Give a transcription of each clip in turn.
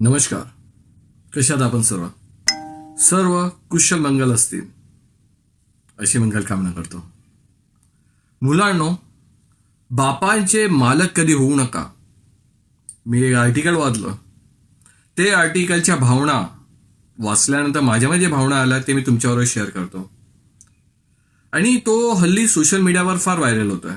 नमस्कार. कशात आपण सर्व? सर्व कुशल मंगल असतील. अशी मंगल कामना करतो. मुलांनो बापांचे मालक कधी होऊ नका. मी एक आर्टिकल वाचलं. ते आर्टिकलच्या भावना वाचल्यानंतर माझ्यामध्ये जे भावना आल्या ते मी तुमच्याबरोबर शेअर करतो. आणि तो हल्ली सोशल मीडियावर फार व्हायरल होतोय.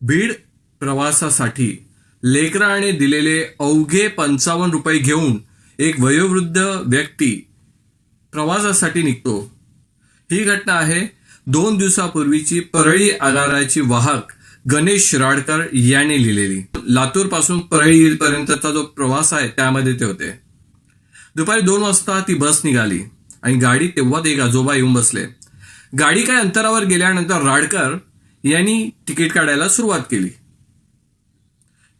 बीड प्रवासासाठी लेकराने दिलेले अवघे पंचावन्न रुपये घेऊन एक वयोवृद्ध व्यक्ती प्रवासासाठी निघतो. ही घटना आहे. दोन दिवसापूर्वीची परळी आगाराची वाहक गणेश राडकर याने लिहिलेली. लातूरपासून परळी पर्यंतचा जो प्रवास आहे त्यामध्ये ते होते. दुपारी दोन वाजता ती बस निघाली आणि गाडी तेव्हा एक आजोबा येऊन बसले. गाडी काय अंतरावर गेल्यानंतर राडकर यांनी तिकीट काढायला सुरुवात केली.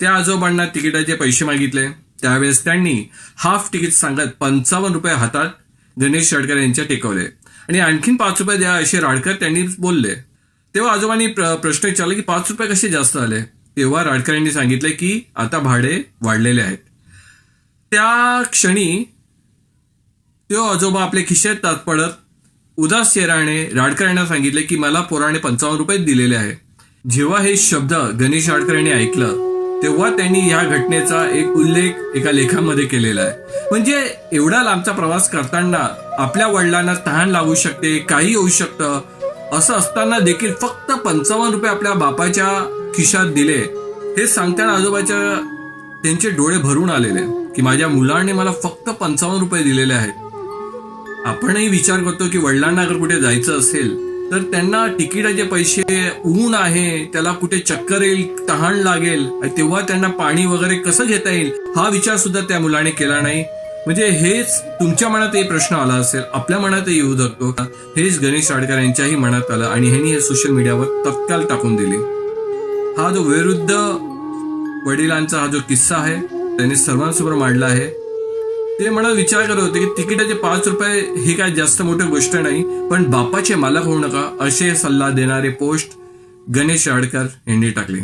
त्या आजोबांना तिकिटाचे पैसे मागितले. त्यावेळेस त्यांनी हाफ तिकीट सांगत पंचावन्न रुपये हातात गणेश राडकर यांच्या टेकवले. आणि आणखीन पाच रुपये द्या असे राडकर त्यांनी बोलले. तेव्हा आजोबांनी प्रश्न विचारला की पाच रुपये कसे जास्त आले? तेव्हा राडकर यांनी सांगितले की आता भाडे वाढलेले आहेत. त्या क्षणी तो आजोबा आपल्या खिशेत तात पडत उदास चेहराने राडकर यांना सांगितले की मला पोराने पंचावन्न रुपये दिलेले आहे. जेव्हा हे शब्द गणेश राडकर यांनी ऐकलं तेव्हा त्यांनी या घटनेचा एक उल्लेख एका लेखामध्ये केलेला आहे. म्हणजे एवढा लांबचा प्रवास करताना आपल्या वडिलांना तहान लागू शकते काही होऊ शकतं असं असताना देखील फक्त पंचावन्न रुपये आपल्या बापाच्या खिशात दिले. हे सांगताना आजोबाच्या त्यांचे डोळे भरून आलेले की माझ्या मुलाने मला फक्त पंचावन्न रुपये दिलेले आहेत. आपणही विचार करतो की वडिलांना अगर कुठे जायचं असेल तर त्यांना तिकिटाचे पैसे ऊन आहे त्याला कुठे चक्कर येईल तहान लागेल तेव्हा त्यांना पाणी वगैरे कसं घेता येईल हा विचार सुद्धा त्या मुलाने केला नाही. म्हणजे हेच तुमच्या मनातही प्रश्न आला असेल आपल्या मनातही येऊ शकतो हेच गणेश राडकर यांच्याही मनात आलं आणि ह्यांनी हे सोशल मीडियावर तत्काल टाकून दिली. हा जो विरुद्ध वडिलांचा हा जो किस्सा आहे त्यांनी सर्वांसमोर मांडला आहे. ते मला विचार करत होते की तिकिटाचे पाच रुपये ही काय जास्त मोठी गोष्ट नाही पण बापाचे मालक होऊ नका असे सल्ला देणारे पोस्ट गणेश राडकर यांनी टाकले.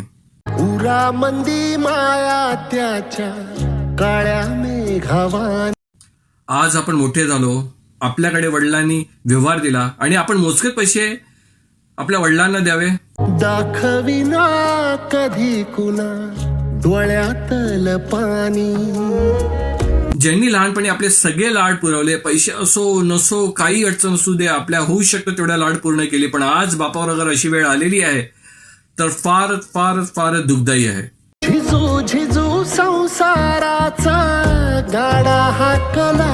उरा मंदी माया त्याच्या काळ्या मेघावान. आज आपण मोठे झालो आपल्याकडे वडिलांनी व्यवहार दिला आणि आपण मोजकेच पैसे आपल्या वडिलांना द्यावे. दाखविना कधी कुणा डोळ्यातल पाणी. ज्यांनी लहानपणी आपले सगळे लाड पुरवले पैसे असो नसो काही अडचण असू दे आपल्या होऊ शकतं तेवढ्या लाड पूर्ण केली पण आज बापावर अगर अशी वेळ आलेली आहे तर फार फार फार दुःखदायी आहे. झिजू झिजू संसाराचा गाडा हाकला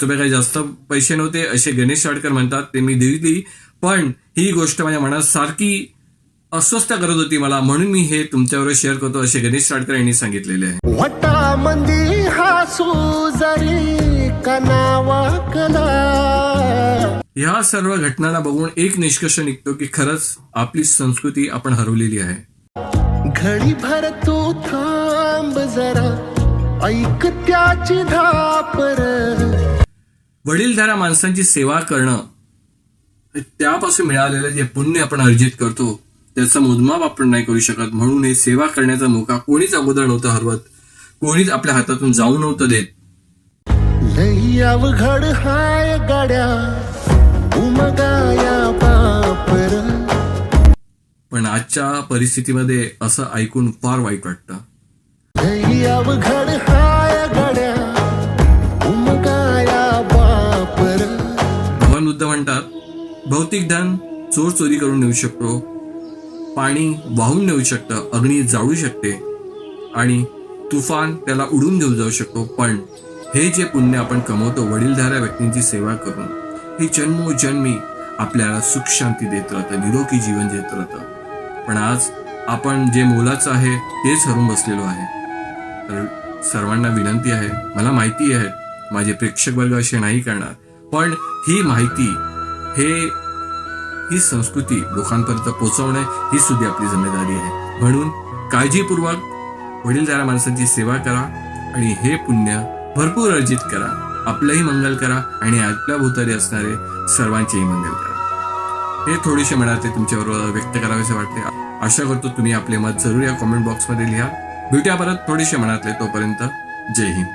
तुम्ही काही जास्त पैसे नव्हते असे गणेश साडकर म्हणतात ते मी दिली पण ही गोष्ट माझ्या मनात सारखी अस्वस्थ करत होती मला म्हणून मी हे तुमच्याबरोबर शेअर करतो असे गणेश साडकर यांनी सांगितलेले आहे. वटा मंदी हासू जरी कनावाकला ह्या सर्व घटनांना बघून एक निष्कर्ष निघतो की खरंच आपली संस्कृती आपण हरवलेली आहे. घडी भर तू थांब जरा ऐक त्याची धापर. वडीलधाऱ्या माणसांची सेवा करणं त्यापासून मिळालेलं जे पुण्य आपण अर्जित करतो त्याचा मोजमाप आपण नाही करू शकत. म्हणून हे सेवा करण्याचा मोका कोणीच अगोदर नव्हतं हरवत. कोणीच आपल्या हातातून जाऊ नव्हतं देत. लई अवघड हाय गाड्या. उमगाया बापर पण आजच्या परिस्थितीमध्ये असं ऐकून फार वाईट वाटतं. लई अवघड हाय गाड्या. उमगाया बापर भगवान बुद्ध म्हणतात भौतिक धन चोर चोरी करून नेऊ शकतो. पाणी वाहून नेऊ शकतं अग्नी जाळू शकते आणि तुफान त्याला उडून घेऊन जाऊ शकतो. पण हे जे पुण्य आपण कमवतो वडीलधाऱ्या व्यक्तींची सेवा करून हे जन्मोजन्मी आपल्याला सुख शांती देत राहतं निरोगी जीवन देत राहतं. पण आज आपण जे मोलाचं आहे तेच हरून बसलेलो आहे. तर सर्वांना विनंती आहे मला माहिती आहे माझे प्रेक्षक वर्ग असे नाही करणार पण ही माहिती हे ही संस्कृती लोकांपर्यंत पोहोचवणे ही सुद्धा आपली जिम्मेदारी आहे. म्हणून काळजीपूर्वक वडीलधाऱ्या माणसांची सेवा करा आणि हे पुण्य भरपूर अर्जित करा. आपलंही मंगल करा आणि आपल्या भोवतारी असणारे सर्वांचेही मंगल करा. हे थोडेसे मनातले तुमच्याबरोबर व्यक्त करावेसे वाटते. आशा करतो तुम्ही आपले मत जरूर या कॉमेंट बॉक्समध्ये लिहा. भेटूया परत थोडेसे मनातले तोपर्यंत. जय हिंद.